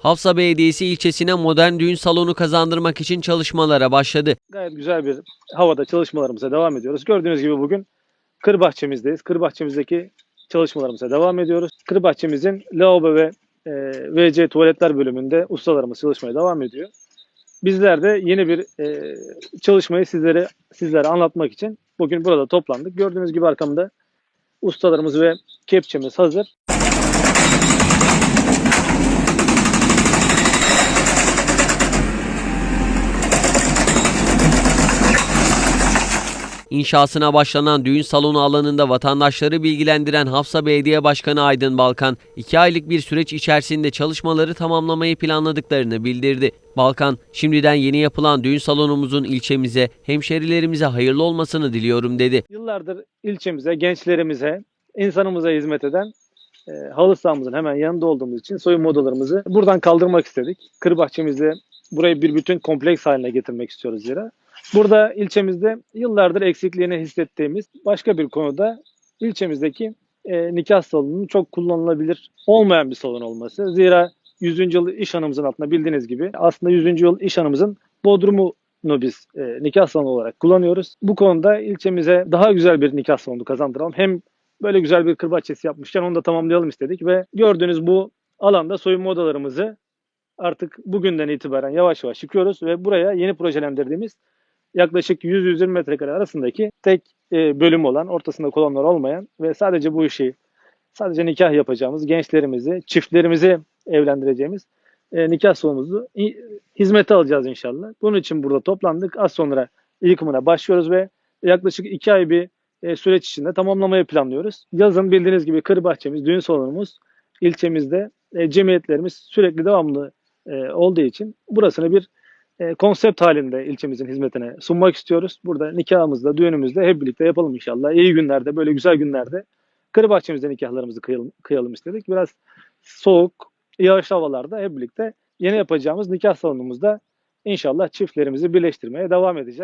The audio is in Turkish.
Hafsa Belediyesi ilçesine modern düğün salonu kazandırmak için çalışmalara başladı. Gayet güzel bir havada çalışmalarımıza devam ediyoruz. Gördüğünüz gibi bugün kır bahçemizdeyiz. Kır bahçemizdeki çalışmalarımıza devam ediyoruz. Kır bahçemizin lavabo ve e, WC tuvaletler bölümünde ustalarımız çalışmaya devam ediyor. Bizler de yeni bir e, çalışmayı sizlere sizlere anlatmak için bugün burada toplandık. Gördüğünüz gibi arkamda ustalarımız ve kepçemiz hazır. İnşasına başlanan düğün salonu alanında vatandaşları bilgilendiren Hafsa Belediye Başkanı Aydın Balkan, 2 aylık bir süreç içerisinde çalışmaları tamamlamayı planladıklarını bildirdi. Balkan, şimdiden yeni yapılan düğün salonumuzun ilçemize, hemşerilerimize hayırlı olmasını diliyorum dedi. Yıllardır ilçemize, gençlerimize, insanımıza hizmet eden e, halı sahamızın hemen yanında olduğumuz için soyunma odalarımızı buradan kaldırmak istedik. Kır bahçemizde burayı bir bütün kompleks haline getirmek istiyoruz zira. Burada ilçemizde yıllardır eksikliğini hissettiğimiz başka bir konuda ilçemizdeki e, nikah salonunun çok kullanılabilir olmayan bir salon olması. Zira 100. yıl iş hanımızın altında bildiğiniz gibi aslında 100. yıl iş hanımızın bodrumu biz e, nikah salonu olarak kullanıyoruz. Bu konuda ilçemize daha güzel bir nikah salonu kazandıralım. Hem böyle güzel bir kır yapmışken onu da tamamlayalım istedik ve gördüğünüz bu alanda soyunma odalarımızı artık bugünden itibaren yavaş yavaş yıkıyoruz ve buraya yeni projelendirdiğimiz yaklaşık 100-120 metrekare arasındaki tek e, bölüm olan, ortasında kolonlar olmayan ve sadece bu işi sadece nikah yapacağımız gençlerimizi, çiftlerimizi evlendireceğimiz e, nikah salonumuzu hizmete alacağız inşallah. Bunun için burada toplandık. Az sonra yıkımına başlıyoruz ve yaklaşık iki ay bir e, süreç içinde tamamlamayı planlıyoruz. Yazın bildiğiniz gibi kır bahçemiz, düğün salonumuz ilçemizde e, cemiyetlerimiz sürekli devamlı e, olduğu için burasını bir e, konsept halinde ilçemizin hizmetine sunmak istiyoruz. Burada nikahımızda, düğünümüzde hep birlikte yapalım inşallah. İyi günlerde, böyle güzel günlerde kır bahçemizde nikahlarımızı kıyalım, kıyalım istedik. Biraz soğuk, yağışlı havalarda hep birlikte yeni yapacağımız nikah salonumuzda inşallah çiftlerimizi birleştirmeye devam edeceğiz.